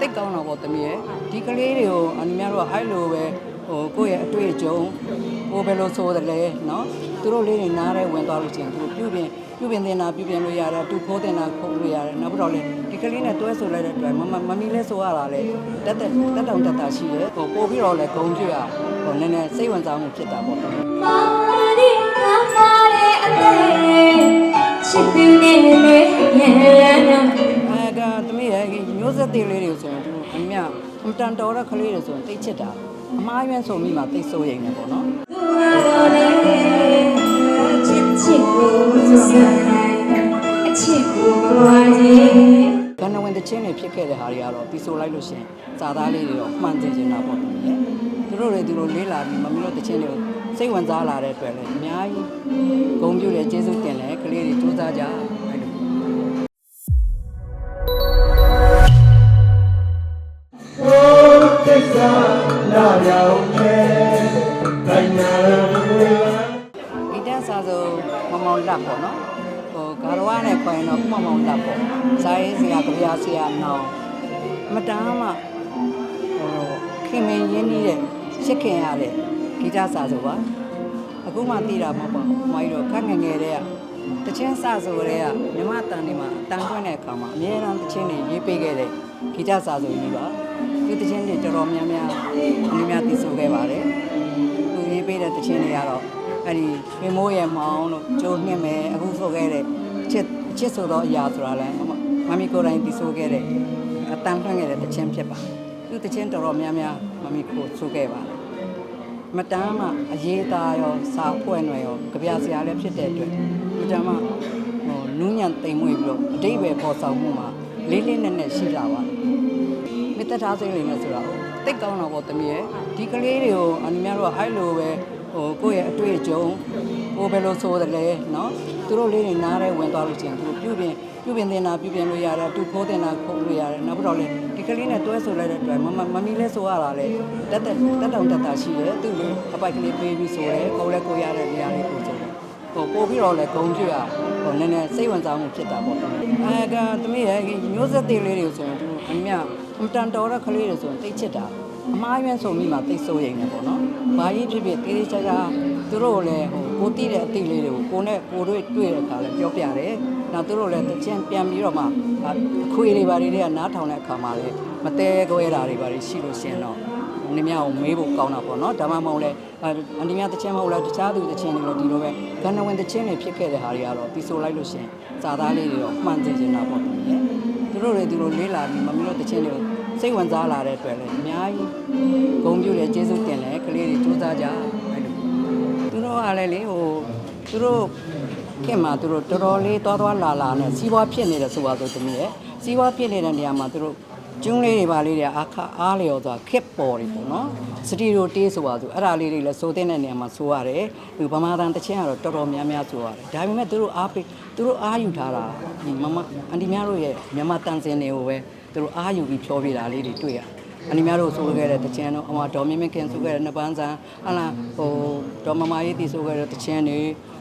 တိတ်ကောင်းတော့ဗောသမီးရဲ့ဒီကလေးတွေကိုအနီများတို့ကအဲ့လိုပဲဟိုကိုယ့်ရဲ့အတွေ့အကြုံဟိုဘယ်လိုဆိုတယ်လဲနော်သူတို့လေးတွေနားရဲဝင်သွားလို့ချင်းသူပြုပြင်ပြုပြင်တင်တာပြုပြင်လို့ရတယ်သူခိုးတင်တာခိုးလို့ရတယ်နောက်ပြီးတော့လေဒီကလေးနဲ့တွဲဆိုလိုက်တဲ့အတွက်မမမမီလဲဆိုရတာလေတက်တက်တက်တောင်တက်တာရှိတယ်ဟိုပို့ပြီးတော့လေဂုံပြရဟိုနည်းနည်းစိတ်ဝင်စားမှုဖြစ်တာပေါ့မာရီမာမာရဲ့အသေးချစ်သူနဲ့လည်းရဲ့နာအဲကသမီးရဲ့ မျိုးဆက်သေးလေးတွေဆိုရင်သူအမြအမတန်တော်တဲ့ကလေးတွေဆိုရင်တိတ်ချစ်တာအမားရွန်းဆိုမိမှတိတ်ဆိုးရင်လည်းပေါ့နော်သူကတော့လေချစ်ချစ်ကိုစမ်းအချစ်ကိုပွားခြင်းကနဝင်တချင်းတွေဖြစ်ခဲ့တဲ့ဟာတွေကတော့ပြီးဆိုလိုက်လို့ရှရင်စာသားလေးတွေတော့မှန်သိချင်တာပေါ့သမီးရဲ့သူတို့တွေသူတို့လေးလာပြီးမမီးတို့တချင်းတွေကိုစိတ်ဝင်စားလာတဲ့အတွက်လည်းအများကြီးဂုဏ်ပြုတယ်ကျေးဇူးတင်တယ်ကလေးတွေစူးစမ်းကြ လာရောက်ခဲ့တိုင်းနာလူဝဲဒီတက်စာဆိုမမောင်လက်ပေါ့နော်ဟိုဂါရဝနဲ့ခွင်တော့မမောင်လက်ပေါ့စာရေးဆရာကြပြဆရာနောင်အမတမ်းမှဟိုခင်မင်းရင်းနှီးတဲ့ရှစ်ခင်ရတဲ့ဂီတစာဆိုပါအခုမှသိတာမဟုတ်ပါဘူး။မိုင်းတော့ခက်ငယ်ငယ်တည်းကတချင်းစဆိုတဲ့ကမြမတန်ဒီမှာတန်ခွင့်တဲ့အခါမှာအများအားတချင်းတွေရေးပေးခဲ့တဲ့ ဂီတစာဆိုကြီးပါ။ဒီတချင်းတွေတော်တော်များများအများများသိဆိုခဲ့ပါတယ်။သူရေးပေးတဲ့တချင်းတွေကတော့အဲ့ဒီပင်မိုးရဲ့မောင်လို့ကြိုးနှင်းမယ်အခုဆိုခဲ့တဲ့ချစ်ချစ်ဆိုတော့အရာဆိုတာလဲမမမီကိုယ်တိုင်သိဆိုခဲ့တဲ့အတန်ထွန်းခဲ့တဲ့တချင်းဖြစ်ပါသူတချင်းတော်တော်များများမမီကိုဆိုခဲ့ပါတယ်မတမ်းမှအရေးသားရောစာဖွဲ့နယ်ရောကြပြစရာလည်းဖြစ်တဲ့အတွက်မတမ်းမှဟိုနူးညံ့တိမ်မွေ့ပြီးတော့အတိတ်ပဲပေါ်ဆောင်မှုမှာ လေးလေးနက်နက်ရှိလာပါတယ်မေတ္တာထားစိတ်လေးနဲ့ဆိုတော့တိတ်ကောင်းတော့ဗောသမီးရဲ့ဒီကလေးတွေကိုအနီများတို့ကအဲ့လိုပဲဟိုကိုယ့်ရဲ့အတွေ့အကြုံဟိုဘယ်လိုဆိုတယ်လဲနော်သူတို့လေးတွေနားရဲဝင်သွားလို့ချင်းသူတို့ပြုပြင်ပြုပြင်တင်တာပြုပြင်လို့ရတယ်သူခိုးတင်တာခိုးလို့ရတယ်နောက်ပြီးတော့လေဒီကလေးနဲ့တွဲဆိုလိုက်တဲ့အတွက်မမမမီလဲဆိုရတာလေတက်တက်တက်တောင်တက်တာရှိတယ်သူ့လိုအပိုက်ကလေးပေးပြီးဆိုတယ်ကိုယ်လည်းကိုရတဲ့နေရာလေးကိုဆိုတယ်ဟိုပို့ပြီးတော့လေဂုံပြရ ဟိုနည်းနည်းစိတ်ဝင်စားမှုဖြစ်တာပေါ့အဲကသမီးရဲ့မျိုးဆက်သေးလေးတွေဆိုရင်သူအမြအမတန်တော်တဲ့ကလေးတွေဆိုရင်တိတ်ချစ်တာအမားရွန်းဆိုမိမှတိတ်ဆိုးရင်လည်းပေါ့နော်။ဘာကြီးဖြစ်ဖြစ်တေးသေးချာချာသူတို့လည်းဟိုကိုတိတဲ့အတိလေးတွေကိုကိုနဲ့ကိုတွေ့တွေ့တဲ့အခါလည်းပြောပြတယ်။နောက်သူတို့လည်းတချင်ပြန်ပြီးတော့မှအခွေတွေဘာတွေတွေကနားထောင်တဲ့အခါမှာလည်းမတဲခွဲတာတွေဘာတွေရှိလို့ရှရင်တော့ နင်မြအောင်မေးဖို့ကောင်းတာပေါ့နော်။ဒါမှမဟုတ်လဲအန်ဒီမြတချင်မဟုတ်လားတခြားသူတချင်တွေလည်းဒီလိုပဲဂန္နဝင်တချင်တွေဖြစ်ခဲ့တဲ့ဟာတွေကတော့ပြီးဆိုလိုက်လို့ရှရင်စာသားလေးတွေတော့မှန်သိချင်တာပေါ့တကယ်။သူတို့တွေသူတို့လေးလာပြီးမမီတို့တချင်းတွေကိုစိတ်ဝင်စားလာတဲ့အတွက်လည်းအများကြီးဂုဏ်ပြုတယ်ကျေးဇူးတင်တယ်ကလေးတွေစူးစမ်းကြအဲ့လိုသူတို့ကလည်းလေဟိုသူတို့ခင်မှာသူတို့တော်တော်လေးသွားသွားလာလာနဲ့စီးပွားဖြစ်နေတယ်ဆိုပါဆိုသမီးရဲ့စီးပွားဖြစ်နေတဲ့နေရာမှာသူတို့ ကျွန်းလေးတွေပါလေးတွေအခါအားလျော်သွားခက်ပေါ်တယ်ပေါ့နော်စတီရိုတေးဆိုပါဆိုအဲ့ဒါလေးတွေလည်းစိုးတဲ့နေရာမှာစိုးရတယ်ဒီဗမာတန်တချင်းကတော့တော်တော်များများစိုးရတယ်ဒါပေမဲ့သူတို့အားပေးသူတို့အားယူထားတာဒီမမအန်တီများတို့ရဲ့မြန်မာတန်စင်တွေကိုပဲသူတို့အားယူပြီးဖြောပြတာလေးတွေတွေ့ရတယ်အနီများတို့ဆိုခဲ့တဲ့တခြင်းတော့အမတော်မြင့်မြင့်ခင်ဆိုခဲ့တဲ့နှစ်ပန်းစံဟလာဟိုတော်မမရေးတီဆိုခဲ့တဲ့တခြင်းတွေ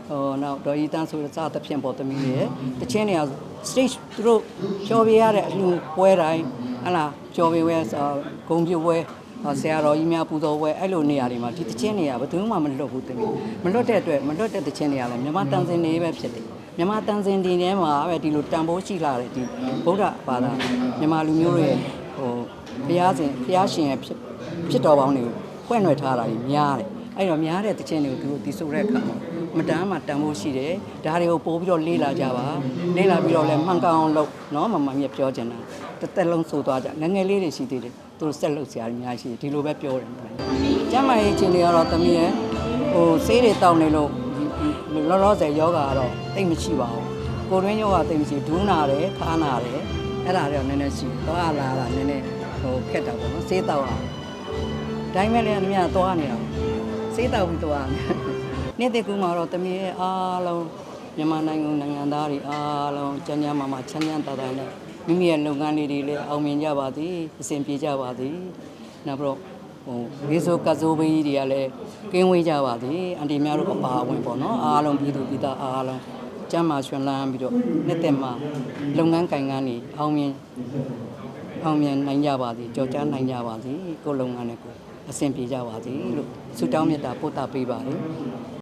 ဟိုနောက်ဒေါ်ရီတန်းဆိုတဲ့စသဖြင့်ပေါ်သမီးရဲ့တခြင်းတွေက stage သူတို့ဖြောပြရတဲ့အလှပွဲတိုင်း ဟလာကျော်ပေဝဲဂုံပြုတ်ပွဲဆရာတော်ကြီးများပူဇော်ပွဲအဲ့လိုနေရာတွေမှာဒီတခြင်းတွေကဘယ်သူမှမလွတ်ဘူးတမီးမလွတ်တဲ့အတွက်မလွတ်တဲ့တခြင်းတွေကလည်းမြန်မာတန်စင်တွေပဲဖြစ်တယ်မြန်မာတန်စင်တွေထဲမှာပဲဒီလိုတန်ဖိုးရှိလာတဲ့ဒီဗုဒ္ဓဘာသာမြန်မာလူမျိုးတွေရဲ့ဟိုဘုရားရှင်ဘုရားရှင်ရဲ့ဖြစ်ဖြစ်တော်ပေါင်းတွေကိုဖွင့်နှွယ်ထားတာကြီးများတယ်အဲ့တော့များတဲ့တခြင်းတွေကိုသူတို့ဒီဆိုတဲ့အခါမှာမတမ်းမှတန်ဖို့ရှိတယ်ဒါတွေကိုပို့ပြီးတော့လေးလာကြပါလေးလာပြီးတော့လည်းမှန်ကန်အောင်လုပ်နော်မမမြတ်ပြောချင်တာ တစ်သက်လုံးဆိုသွားကြငယ်ငယ်လေးတွေရှိသေးတယ်သူတို့ဆက်လုပ်စရာကြီးများရှိတယ်ဒီလိုပဲပြောတယ်ကျမ်းမာရေးခြင်းတွေကတော့တမီးရဲ့ဟိုဆေးတွေတောင်းနေလို့လောလောဆယ်ယောဂကတော့တိတ်မရှိပါဘူးကိုရင်းယောဂတိတ်မရှိဒူးနာတယ်ခါနာတယ်အဲ့ဒါတွေတော့နည်းနည်းရှိသွားလာတာနည်းနည်းဟိုခက်တာပေါ့နော်စေးတောက်အောင်ဒါပေမဲ့လည်းအမြတ်သွားနေတာပေါ့စေးတောက်ပြီးသွားနေနေ့တကူမှာတော့တမီးရဲ့အားလုံး မြန်မာနိုင်ငံနိုင်ငံသားတွေအားလုံးကျန်းကျန်းမာမာချမ်းချမ်းသာသာနဲ့မိမိရဲ့လုပ်ငန်းလေးတွေလည်းအောင်မြင်ကြပါသည်အဆင်ပြေကြပါသည်နောက်ပြီးတော့ဟိုရေဆိုကဆိုဘေးကြီးတွေကလည်းကင်းဝေးကြပါသည်အန်တီများတို့အပါအဝင်ပေါ့နော်အားလုံးပြည်သူပြည်သားအားလုံးကျမ်းမာရွှင်လန်းပြီးတော့နှစ်သက်မှာလုပ်ငန်းကင်ငန်းတွေအောင်မြင်အောင်မြင်နိုင်ကြပါစေကြော်ကြားနိုင်ကြပါစေကိုယ်လုံးငန်းနဲ့ကိုယ်အဆင်ပြေကြပါစေလို့ဆုတောင်းမေတ္တာပို့သပေးပါတယ်